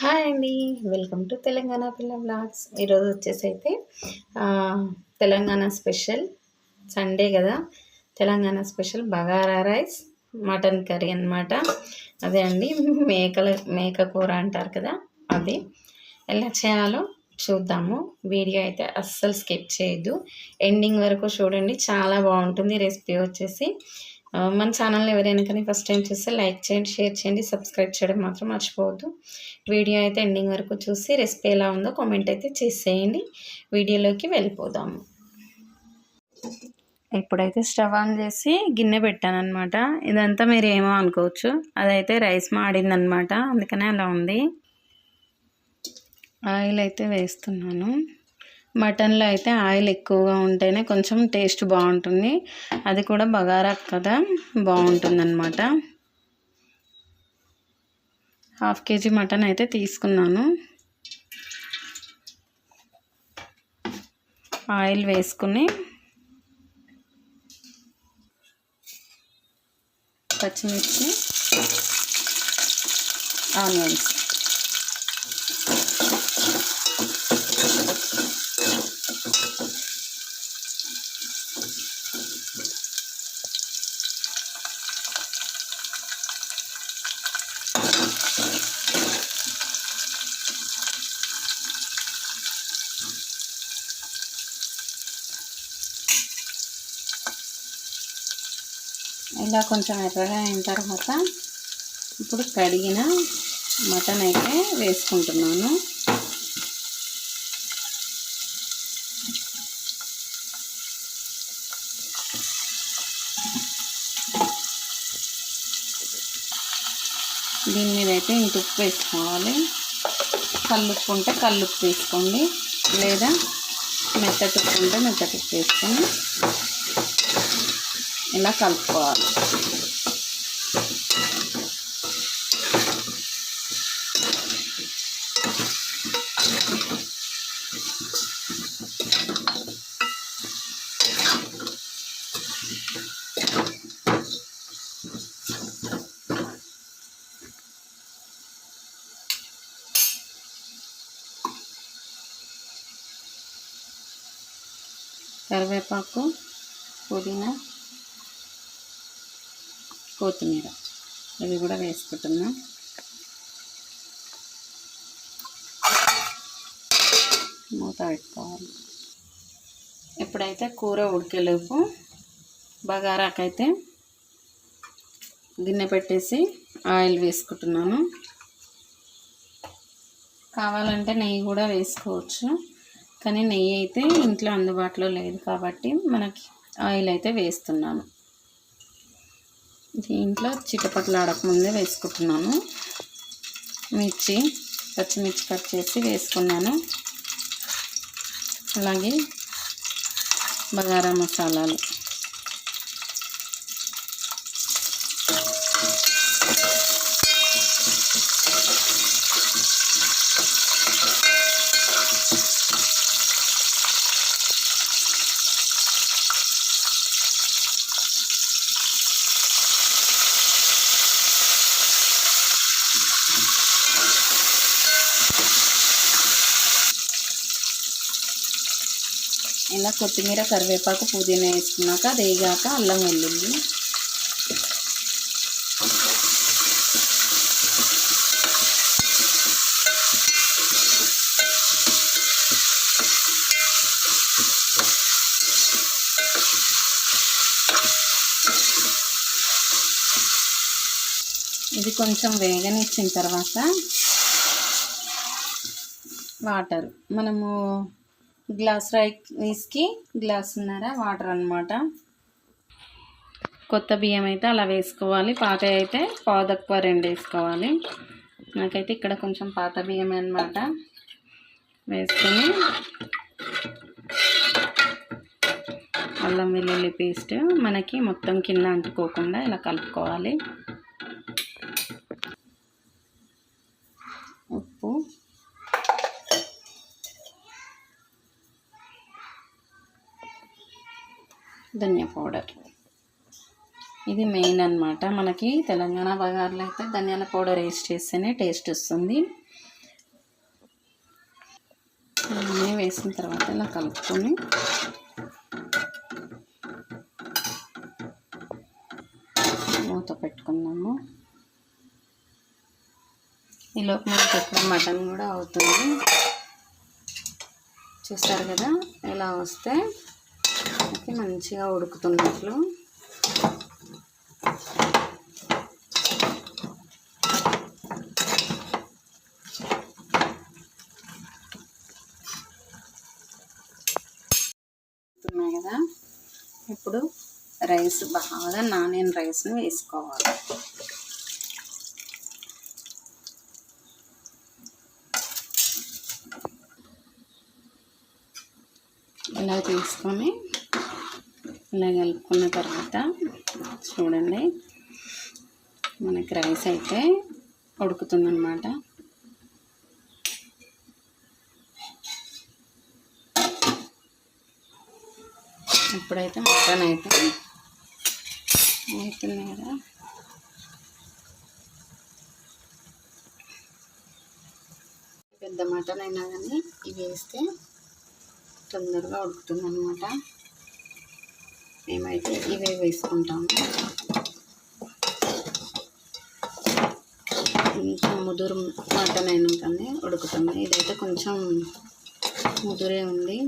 Hi అండి. Welcome to Telangana పిల్ల blogs ఈరోజు వచ్చేసి అయితే తెలంగాణ స్పెషల్ సండే కదా. Telangana special bagara rice mutton curry అన్నమాట. అదే అండి మేకల మేక కూర అంటారు కదా అది. ఎలా చేయాలో చూద్దాము. వీడియో అయితే అస్సలు స్కిప్ చేయొద్దు. ఎండింగ్ వరకు చూడండి చాలా బాగుంటుంది రెసిపీ వచ్చేసి. మన ఛానల్ని ఎవరైనా కానీ ఫస్ట్ టైం చూస్తే లైక్ చేయండి షేర్ చేయండి సబ్స్క్రైబ్ చేయడం మాత్రం మర్చిపోవద్దు. వీడియో అయితే ఎండింగ్ వరకు చూసి రెసిపీ ఎలా ఉందో కామెంట్ అయితే చేసేయండి. వీడియోలోకి వెళ్ళిపోదాము ఇప్పుడైతే స్టవ్ ఆన్ చేసి గిన్నె పెట్టాను అనమాట ఇదంతా మీరు ఏమో అనుకోవచ్చు. అదైతే రైస్ మాడిందనమాట అందుకనే అలా ఉంది. ఆయిల్ అయితే వేస్తున్నాను. మటన్లో అయితే ఆయిల్ ఎక్కువగా ఉంటేనే కొంచెం టేస్ట్ బాగుంటుంది. అది కూడా బగారా కదా బాగుంటుంది అనమాట హాఫ్ కేజీ మటన్ అయితే తీసుకున్నాను. ఆయిల్ వేసుకుని పచ్చిమిర్చి ఆనియన్స్. ఇలా కొంచెం ఎర్రగా అయిన తర్వాత ఇప్పుడు కడిగిన మటన్ అయితే వేసుకుంటున్నాను. దీని మీద అయితే ఇంత ఉప్పు వేసుకోవాలి. కల్లుప్పు ఉంటే కల్లుప్పు వేసుకోండి. లేదా మెత్తటి ఉప్పు ఉంటే మెత్తటి ఉప్పు వేసుకొని ఇలా కలుపుకోవాలి. కరివేపాకు పుదీనా కొత్తిమీర. ఇవి కూడా వేసుకుంటున్నా. మూత పెట్టుకోవాలి. ఎప్పుడైతే కూర ఉడికేలోపు బగారాకైతే గిన్నె పెట్టేసి ఆయిల్ వేసుకుంటున్నాను. కావాలంటే నెయ్యి కూడా వేసుకోవచ్చు. కానీ నెయ్యి అయితే ఇంట్లో అందుబాటులో లేదు కాబట్టి మనకి ఆయిల్ అయితే వేస్తున్నాను. దీంట్లో చిటపట్లు ఆడకముందే వేసుకుంటున్నాను. మిర్చి పచ్చిమిర్చి కట్ చేసి వేసుకున్నాను. అలాగే బగారా మసాలాలు. ఇలా కొత్తిమీర కరివేపాకు పుదీనా వేసుకున్నాక వేగాక అల్లం వెల్లుల్లి. ఇది కొంచెం వేగనిచ్చిన తర్వాత వాటర్. మనము గ్లాస్ రైస్కి గ్లాసున్నర వాటర్ అనమాట కొత్త బియ్యం అయితే అలా వేసుకోవాలి. పాత అయితే పావు తక్కువ రెండు వేసుకోవాలి. నాకైతే ఇక్కడ కొంచెం పాత బియ్యం అనమాట వేసుకొని అల్లం వెల్లుల్లి పేస్ట్ మనకి మొత్తం కింద అంటుకోకుండా ఇలా కలుపుకోవాలి. ఉప్పు ధనియా పౌడర్. ఇది మెయిన్ అన్నమాట. మనకి తెలంగాణ బగార్లో అయితే ధనియాల పౌడర్ వేస్ట్ చేస్తేనే టేస్ట్ వస్తుంది. అన్నీ వేసిన తర్వాత ఇలా కలుపుకొని మూత పెట్టుకున్నాము ఈలోపు మనకి ఇక్కడ మటన్ కూడా అవుతుంది. చూస్తారు కదా? ఇలా వస్తే మనకి మంచిగా ఉడుకుతున్నట్లు. ఉన్నాయి కదా. ఇప్పుడు రైస్ బాగా నానిన రైస్ని వేసుకోవాలి. ఇలా తీసుకొని ఇలా కలుపుకున్న తర్వాత చూడండి మనకి రైస్ అయితే ఉడుకుతుందన్నమాట. ఇప్పుడైతే మటన్ అయితే అవుతుంది కదా పెద్ద మటన్ అయినా కానీ ఇవి వేస్తే తొందరగా ఉడుకుతుంది అనమాట మేమైతే ఇవే వేసుకుంటాము. కొంచెం ముదురు మటన్ అయినా కానీ ఉడుకుతుంది. ఇదైతే కొంచెం ముదురే ఉంది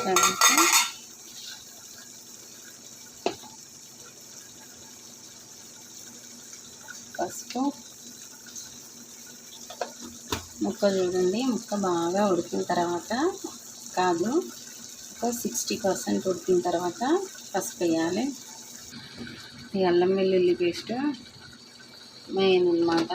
తర్వాత పసుపు ముక్క చూడండి. ముక్క బాగా ఉడికిన తర్వాత కాదు ఒక సిక్స్టీ పర్సెంట్ ఉడికిన తర్వాత పసుపు వేయాలి. ఈ అల్లం వెల్లుల్లి పేస్ట్ మెయిన్ అన్నమాట.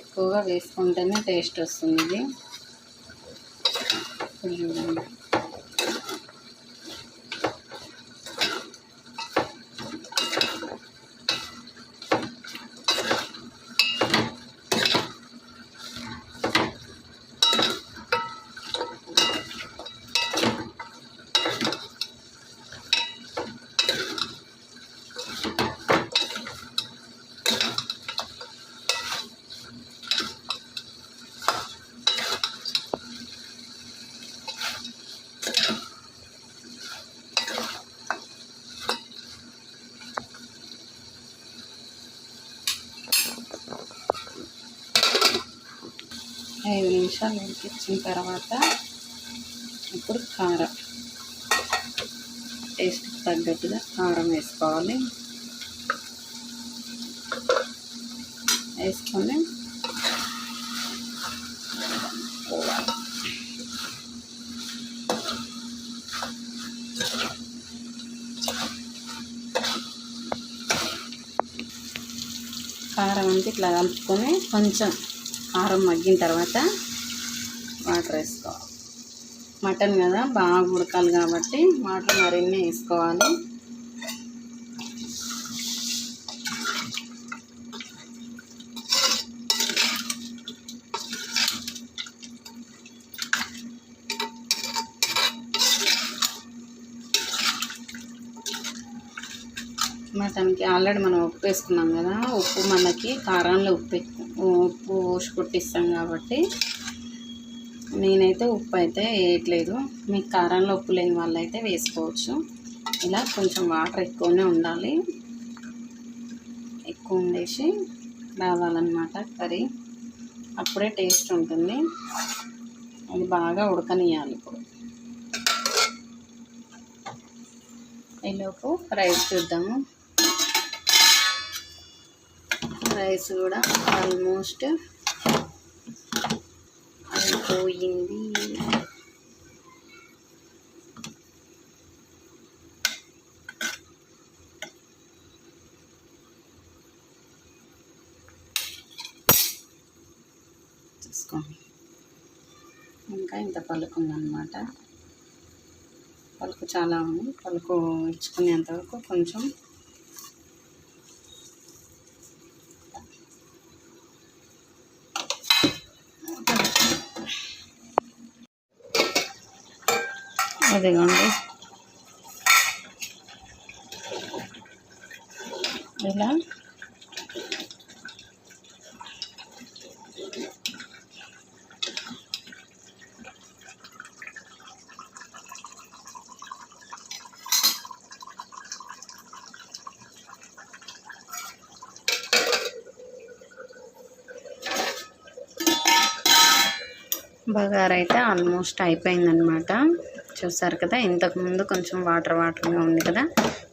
ఎక్కువగా వేసుకుంటేనే టేస్ట్ వస్తుంది ఇది చూడండి. నిమిషాలు ఉడికించిన తర్వాత ఇప్పుడు కారం. టేస్ట్కి తగ్గట్టుగా కారం వేసుకోవాలి. వేసుకొని కారం అంతా ఇట్లా కలుపుకొని కొంచెం కారం మగ్గిన తర్వాత వాటర్ వేసుకోవాలి. మటన్ కదా బాగా ఉడకాలి కాబట్టి వాటర్ మరిన్ని వేసుకోవాలి. మటన్కి ఆల్రెడీ మనం ఉప్పు వేసుకున్నాం కదా ఉప్పు మనకి కారంలో ఉప్పు ఉప్పు పోసి కొట్టిస్తాం కాబట్టి నేనైతే ఉప్పు అయితే వేయట్లేదు. మీకు కారంలో ఉప్పు లేని వాళ్ళు అయితే వేసుకోవచ్చు. ఇలా కొంచెం వాటర్ ఎక్కువనే ఉండాలి. ఎక్కువ ఉండేసి రావాలన్నమాట కర్రీ. అప్పుడే టేస్ట్ ఉంటుంది. అది బాగా ఉడకనియాలి ఇప్పుడు. ఈలోపు రైస్ చూద్దాము. రైస్ కూడా ఆల్మోస్ట్ పోయింది. చూసుకోండి. ఇంకా ఇంత పలుకు ఉందన్నమాట. పలుకు చాలా ఉంది. పలుకు ఇచ్చుకునేంత వరకు కొంచెం అదిగోండి. ఇలా. బగారైతే ఆల్మోస్ట్ అయిపోయిందనమాట చూసారు కదా ఇంతకుముందు కొంచెం వాటర్ వాటర్గా ఉంది కదా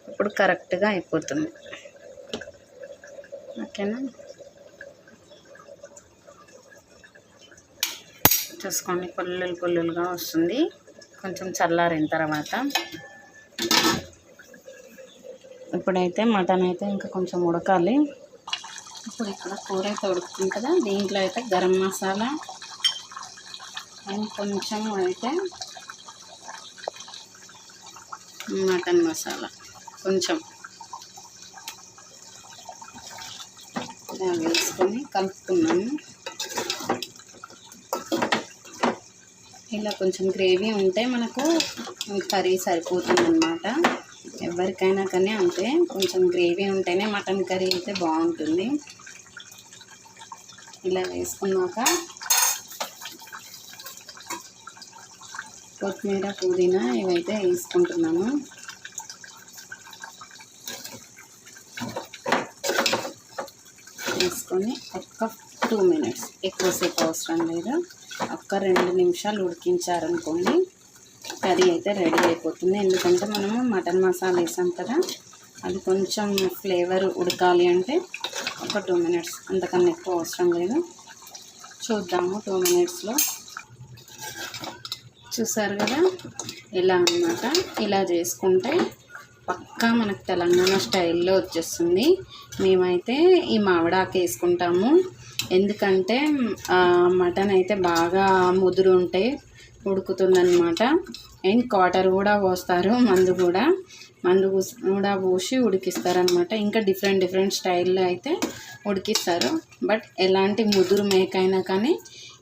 ఇప్పుడు కరెక్ట్గా అయిపోతుంది. ఓకేనా? చూసుకోండి పుల్లులు పుల్లులుగా వస్తుంది. కొంచెం చల్లారిన తర్వాత ఇప్పుడైతే మటన్ అయితే ఇంకా కొంచెం ఉడకాలి. ఇప్పుడు ఇక్కడ కూర అయితే ఉడుకుతుంది కదా దీంట్లో అయితే గరం మసాలా అండ్ కొంచెం అయితే మటన్ మసాలా. కొంచెం ఇలా వేసుకొని కలుపుకున్నాము ఇలా కొంచెం గ్రేవీ ఉంటే మనకు కర్రీ సరిపోతుందన్నమాట. ఎవరికైనా కానీ అంతే కొంచెం గ్రేవీ ఉంటేనే మటన్ కర్రీ అయితే బాగుంటుంది. ఇలా వేసుకున్నాక కొత్తిమీర పుదీనా ఇవైతే వేసుకుంటున్నాను వేసుకొని ఒక్క టూ మినిట్స్ ఎక్కువసేపు అవసరం లేదు. ఒక్క రెండు నిమిషాలు ఉడికించారనుకోండి కర్రీ అయితే రెడీ అయిపోతుంది. ఎందుకంటే మనము మటన్ మసాలా వేసాం కదా అది కొంచెం ఫ్లేవర్ ఉడకాలి అంటే ఒక టూ మినిట్స్ అంతకన్నా ఎక్కువ అవసరం లేదు. చూద్దాము టూ మినిట్స్లో. చూసారు కదా? ఇలా అన్నమాట. ఇలా చేసుకుంటే పక్కా మనకు తెలంగాణ స్టైల్లో వచ్చేస్తుంది. మేమైతే ఈ మామిడాకు వేసుకుంటాము. ఎందుకంటే మటన్ అయితే బాగా ముదురు ఉంటే ఉడుకుతుందన్నమాట. అండ్ కాటర్ కూడా పోస్తారు మందు కూడా. మందు కూడా పోసి ఉడికిస్తారనమాట ఇంకా డిఫరెంట్ డిఫరెంట్ స్టైల్లో అయితే ఉడికిస్తారు. బట్ ఎలాంటి ముదురు మేకైనా కానీ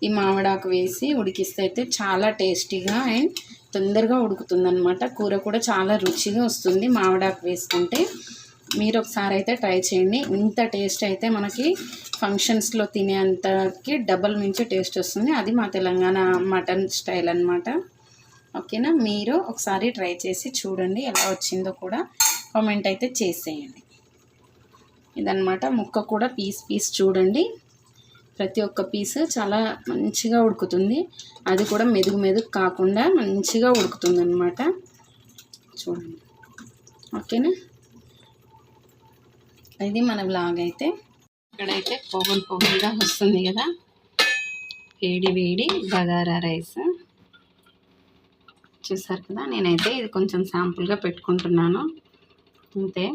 ఈ మామిడాకు వేసి ఉడికిస్తే అయితే చాలా టేస్టీగా అండ్ తొందరగా ఉడుకుతుందన్నమాట. కూర కూడా చాలా రుచిగా వస్తుంది మామిడాకు వేసుకుంటే. మీరు ఒకసారి అయితే ట్రై చేయండి. ఇంత టేస్ట్ అయితే మనకి ఫంక్షన్స్లో తినేంతకి డబల్ మించి టేస్ట్ వస్తుంది. అది మా తెలంగాణ మటన్ స్టైల్ అన్నమాట. ఓకేనా? మీరు ఒకసారి ట్రై చేసి చూడండి ఎలా వచ్చిందో కూడా కామెంట్ అయితే చేసేయండి. ఇదన్నమాట. ముక్క కూడా పీస్ పీస్ చూడండి. ప్రతి ఒక్క పీస్ చాలా మంచిగా ఉడుకుతుంది. అది కూడా మెదుగు మెదుగు కాకుండా మంచిగా ఉడుకుతుంది అనమాట చూడండి. ఓకేనా? ఇది మన బ్లాగ్ అయితే. ఇక్కడైతే పొగలు పొగలుగా వస్తుంది కదా. వేడి వేడి బగారా రైస్. చూసారు కదా? నేనైతే ఇది కొంచెం శాంపుల్గా పెట్టుకుంటున్నాను. అంతే.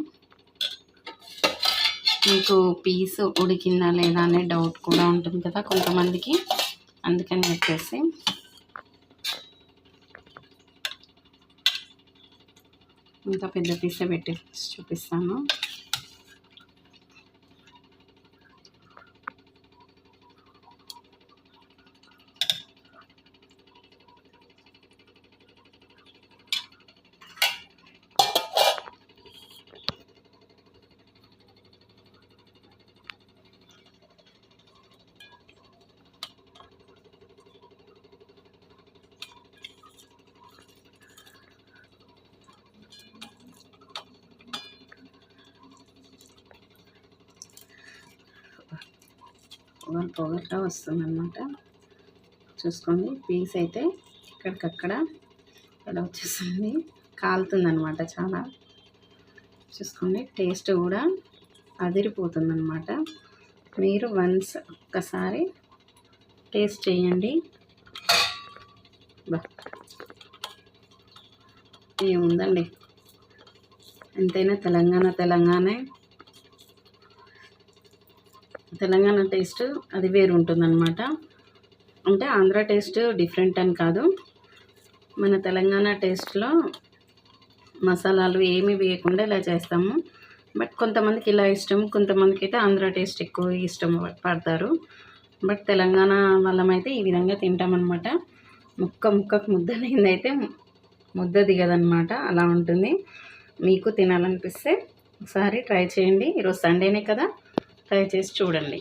మీకు పీస్ ఉడికిందా లేదా అనే డౌట్ కూడా ఉంటుంది కదా కొంతమందికి. అందుకని చెప్పేసి. ఇంకా పెద్ద పీసే పెట్టి చూపిస్తాను. పొగలు పొగలుగా వస్తుందన్నమాట. చూసుకోండి పీస్ అయితే ఇక్కడికక్కడ ఇలా వచ్చేసింది. కాలుతుందన్నమాట చాలా. చూసుకోండి టేస్ట్ కూడా అదిరిపోతుందన్నమాట. మీరు వన్స్ ఒక్కసారి టేస్ట్ చేయండి. బా. ఏముందండి? ఎంతైనా తెలంగాణ తెలంగాణ. తెలంగాణ టేస్ట్ అది వేరు ఉంటుందన్నమాట. అంటే ఆంధ్ర టేస్ట్ డిఫరెంట్ అని కాదు. మన తెలంగాణ టేస్ట్లో మసాలాలు ఏమీ వేయకుండా ఇలా చేస్తాము. బట్ కొంతమందికి ఇలా ఇష్టం కొంతమందికి అయితే ఆంధ్ర టేస్ట్ ఎక్కువ ఇష్టం పడతారు. బట్ తెలంగాణ వాళ్ళమైతే ఈ విధంగా తింటామన్నమాట. ముక్క ముక్కకు ముద్దలైందైతే ముద్ద దిగదనమాట అలా ఉంటుంది. మీకు తినాలనిపిస్తే ఒకసారి ట్రై చేయండి. ఈరోజు సండేనే కదా. ట్రై చేసి చూడండి